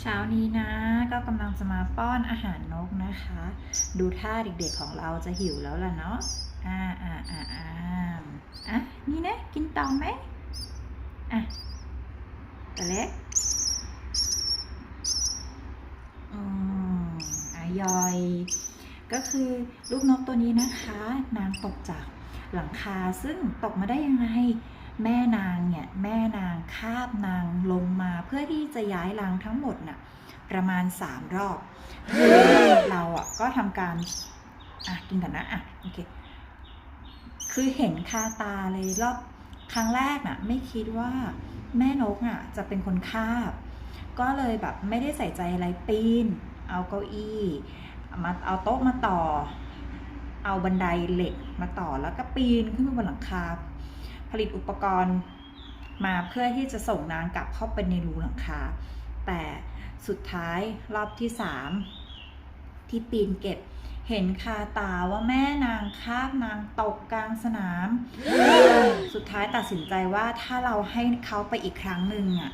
เช้านี้นะก็กำลังจะมาป้อนอาหารนกนะคะ ดูท่าเด็กๆของเราจะหิวแล้วล่ะเนาะอ่าอ่าอ่าอ่าอะนี่นะกินต่อไหมอะตัวเล็กอืมอายอย ก็คือลูกนกตัวนี้นะคะ นางตกจากหลังคาซึ่งตกมาได้ยังไง แม่นางเนี่ยแม่นางคาบนางลงมาเพื่อที่จะย้ายรังทั้งหมดน่ะประมาณ3รอบเราอะก็ทำการอะกินกันนะอะโอเคคือเห็นคาตาเลยรอบครั้งแรกน่ะ ไม่คิดว่าแม่นกอะจะเป็นคนคาบ ก็เลยแบบไม่ได้ใส่ใจอะไรปีน เอาเก้าอี้มาเอาโต๊ะมาต่อ เอาบันไดเหล็กมาต่อแล้วก็ปีนขึ้นไปบนหลังคา ผลิตอุปกรณ์มาเพื่อที่จะส่งนางกลับเข้าไปในรูหลังคา แต่สุดท้ายรอบที่สามที่ปีนเก็บ เห็นคาตาว่าแม่นางคาบนางตกกลางสนาม สุดท้ายตัดสินใจว่าถ้าเราให้เขาไปอีกครั้งหนึ่งอะ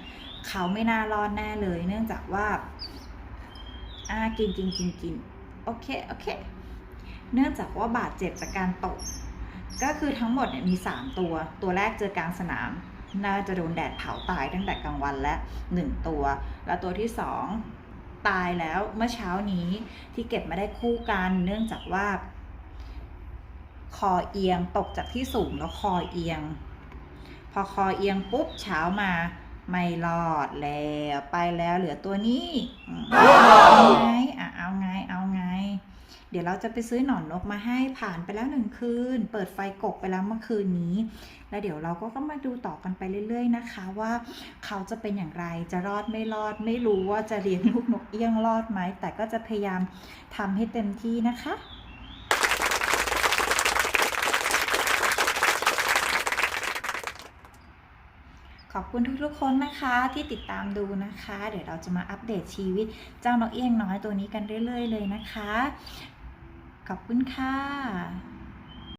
เขาไม่น่ารอดแน่เลย เนื่องจากว่าอ่ากินกินกินกินโอเคโอเค เนื่องจากว่าบาดเจ็บจากการตก ก็คือทั้งหมดเนี่ยมี 3 ตัว ตัวแรกเจอกลางสนาม น่าจะโดนแดดเผาตายตั้งแต่กลางวันและ1ตัว แล้วตัวที่ 2 ตายแล้วเมื่อเช้านี้ที่เก็บมาได้คู่กันเนื่องจากว่า คอเอียงตกจากที่สูงแล้วคอเอียง พอคอเอียงปุ๊บเช้ามาไม่รอดแล้วไปแล้วเหลือตัวนี้อืมเอาไงอะเอาไงเอาไง เดี๋ยวเราจะไปซื้อหนอนนกมาให้ผ่านไปแล้วหนึ่งคืน เปิดไฟกบไปแล้วเมื่อคืนนี้ แล้วเดี๋ยวเราก็มาดูต่อกันไปเรื่อย ๆ นะคะ ว่าเขาจะเป็นอย่างไรจะรอดไม่รอด ไม่รู้ว่าจะเลี้ยงลูกนกเอี้ยงรอดไหม แต่ก็จะพยายามทำให้เต็มที่นะคะขอบคุณทุกๆ คนนะคะที่ติดตามดูนะคะ เดี๋ยวเราจะมาอัปเดตชีวิตเจ้านกเอี้ยงน้อยตัวนี้กันเรื่อย ๆ เลยนะคะ ขอบคุณค่ะ